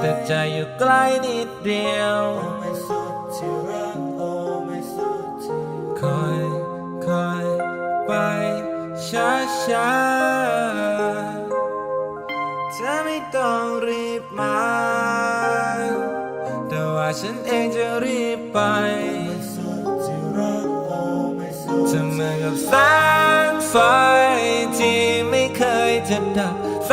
แต่ใจอยู่ใกล้นิดเดียวคอยคอยไปช้าช้าเธอไม่ต้องรีบมา แต่ว่าฉันเองจะรีบไปเธอเหมือนกับแสงไฟที่ไม่เคยจะดับแส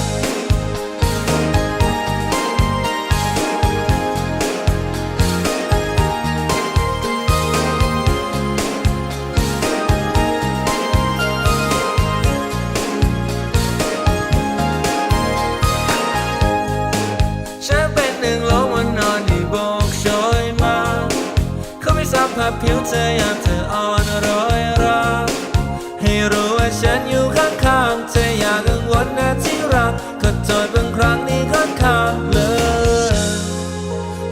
าไม่สัมผัสผิวเธอยามเธออ่อนโรยราให้รู้ว่าฉันอยู่ข้างๆเธออย่ากังวลนะที่รักขอโทษบางครั้งที่ค่อนข้างเลย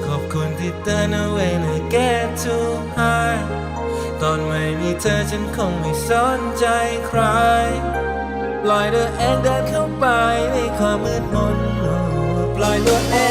ขอบคุณที่เตือนเอาไว้นะ get too high ตอนไม่มีเธอฉันคงไม่สนใจใครปล่อยตัวเองเดินเข้าไปในความมืดมนปล่อยตัวเอง